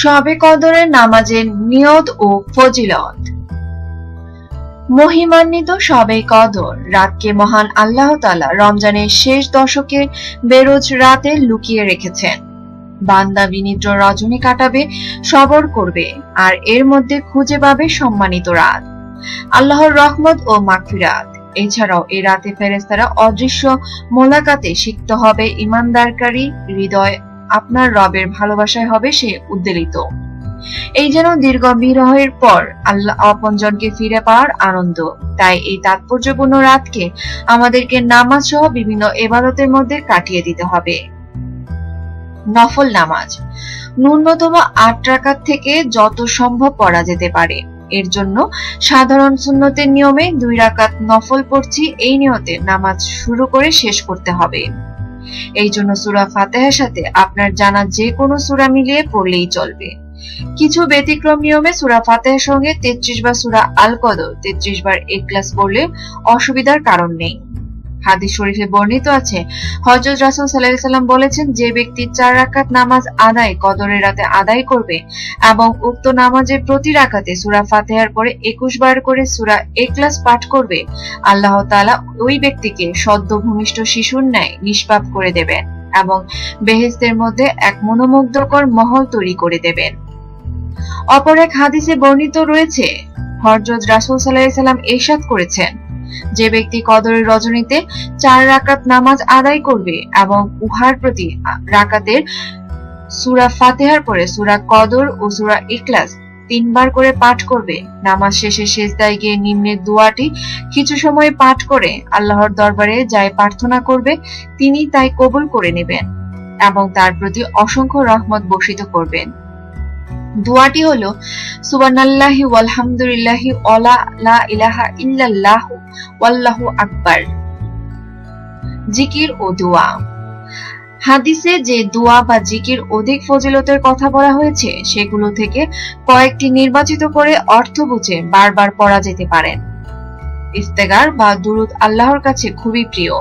সবে কদরের নামাজের নিয়ত ও ফজিলত। মহিমান্বিত সবে কদর, রাতকে মহান আল্লাহ তাআলা রমজানের শেষ দশকে বেরোজ রাতে লুকিয়ে রেখেছেন। বান্দা বিনিদ্র রজনী কাটাবে, সবর করবে, আর এর মধ্যে খুঁজে পাবে সম্মানিত রাত। আল্লাহর রহমত ও মাগফিরাত। এছাড়াও এই রাতে ফেরেস্তারা অদৃশ্য মোলাকাতে সিক্ত হবে ইমানদারকারী হৃদয় আপনার রবের ভালোবাসায় হবে সে উদ্বেলিত। এই যেন দীর্ঘ বিরহের পর আল্লাহ আপনজনকে ফিরে পাওয়ার আনন্দ। তাই এই তাৎপর্যপূর্ণ রাতকে আমাদেরকে নামাজ সহ বিভিন্ন এবাদতের মধ্যে কাটিয়ে দিতে হবে। নফল নামাজ। ন্যূনতম আট রাকাত থেকে যত সম্ভব পড়া যেতে পারে। এর জন্য সাধারণ সুন্নতের নিয়মে দুই রাকাত নফল পড়ছি, এই নিয়তে নামাজ শুরু করে শেষ করতে হবে। এই জন্য সুরা ফাতেহার সাথে আপনার জানা যে কোনো সুরা মিলিয়ে পড়লেই চলবে। কিছু ব্যতিক্রম নিয়মে সুরা ফাতেহার সঙ্গে তেত্রিশ বার সুরা আল কদর তেত্রিশ বার এক ক্লাস পড়লে অসুবিধার কারণ নেই। হাদিস শরীফে বর্ণিত আছে। হজরত রাসুল সাল্লাহ সাল্লাম বলেছেন, যে ব্যক্তি চার রাকাত নামাজ আদায় কদরের রাতে আদায় করবে এবং উক্ত নামাজের প্রতি রাকাতে সুরা ফাতেহার পরে একুশ বার করে সুরা এক্লাস পাঠ করবে, আল্লাহ তাআলা ওই ব্যক্তিকে সদ্য ভূমিষ্ঠ শিশুর ন্যায় নিষ্পাপ করে দেবেন এবং বেহেস্তের মধ্যে এক মনোমুগ্ধকর মহল তৈরি করে দেবেন। অপর এক হাদিসে বর্ণিত রয়েছে হরজত রাসুল সাল্লাহ সাল্লাম এরশাদ করেছেন যে ব্যক্তি কদরের রজনীতে চার রাকাত নামাজ আদায় করবে এবং উহার প্রতি রাকাতের সুরা ফাতেহার পরে সুরা কদর ও সুরা ইখলাস তিনবার করে পাঠ করবে। নামাজ শেষে শেষদায় গিয়ে নিম্নের দোয়াটি কিছু সময় পাঠ করে আল্লাহর দরবারে যাই প্রার্থনা করবে, তিনি তাই কবুল করে নেবেন এবং তার প্রতি অসংখ্য রহমত বর্ষিত করবেন। দোয়াটি হলো, সুবহানাল্লাহি ওয়ালহামদুলিল্লাহি ওয়ালা ইলাহা ইল্লাল্লাহ ওয়াল্লাহু আকবার। জিকির ও দোয়া। হাদিসে যে দোয়া বা জিকির অধিক ফজিলতের কথা বলা হয়েছে, সেগুলো থেকে কয়েকটি নির্বাচিত করে অর্থ বুঝে বারবার পড়া যেতে পারেন ইফতেগার বা দুরুদ আল্লাহর কাছে খুবই প্রিয়।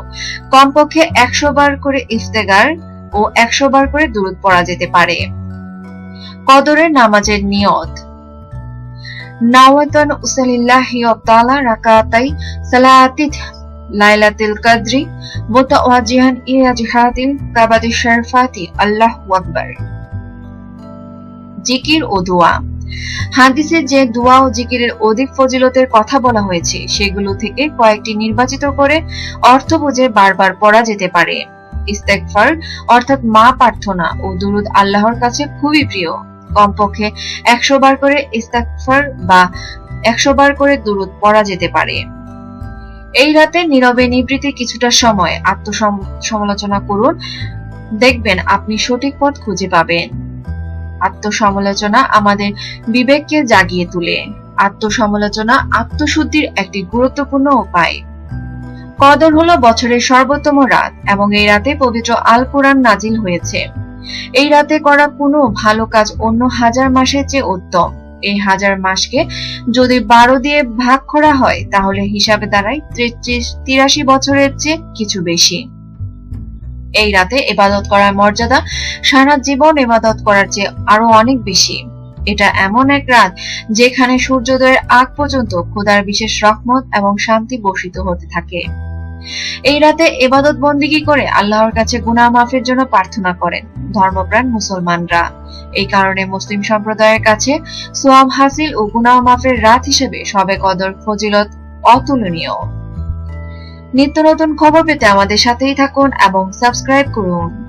কমপক্ষে একশো বার করে ইফতেগার ও একশো বার করে দুরুদ পড়া যেতে পারে। কদরের নামাজের নিয়ত। উসালিল্লাহি রাকাতাই সালাতিত শরফাতি জিকির ও দোয়া। হাদিসে যে দোয়া ও জিকিরের অধিক ফজিলতের কথা বলা হয়েছে, সেগুলো থেকে কয়েকটি নির্বাচিত করে অর্থ বুঝে বারবার পড়া যেতে পারে। ইস্তেগফার অর্থাৎ মা প্রার্থনা ও দুরুদ আল্লাহর কাছে খুবই প্রিয়। কমপক্ষে একশো বার করে ইস্তেগফার বা একশো বার করে দুরুদ পড়া যেতে পারে। এই রাতে নীরবে নিবৃত্তি কিছুটা সময় আত্মসমালোচনা করুন। দেখবেন আপনি সঠিক পথ খুঁজে পাবেন। আত্মসমালোচনা আমাদের বিবেককে জাগিয়ে তুলে। আত্মসমালোচনা আত্মশুদ্ধির একটি গুরুত্বপূর্ণ উপায়। কদর হলো বছরের সর্বোত্তম রাত এবং এই রাতে পবিত্র আল কোরআন নাজিল হয়েছে। এই রাতে করা কোনো ভালো কাজ অন্য হাজার মাসের চেয়ে উত্তম। এই হাজার মাসকে যদি বারো দিয়ে ভাগ করা হয়, তাহলে হিসাবে দাঁড়ায় তেত্রিশ তিরাশি বছরের চেয়ে কিছু বেশি। এই রাতে এবাদত করার মর্যাদা সারা জীবন এবাদত করার চেয়ে আরও অনেক বেশি। এটা এমন এক রাত যেখানে সূর্যোদয়ের আগ পর্যন্ত খোদার বিশেষ রহমত এবং শান্তি বর্ষিত হতে থাকে। এই রাতে এবাদত বন্দিগি করে? আল্লাহর কাছে গুনাহ মাফের জন্য প্রার্থনা করেন ধর্মপ্রাণ মুসলমানরা। এই কারণে মুসলিম সম্প্রদায়ের কাছে সোয়াব হাসিল ও গুনাহ মাফের রাত হিসেবে সবে কদর, ফজিলত অতুলনীয়। নিত্য নতুন খবর পেতে আমাদের সাথেই থাকুন এবং সাবস্ক্রাইব করুন।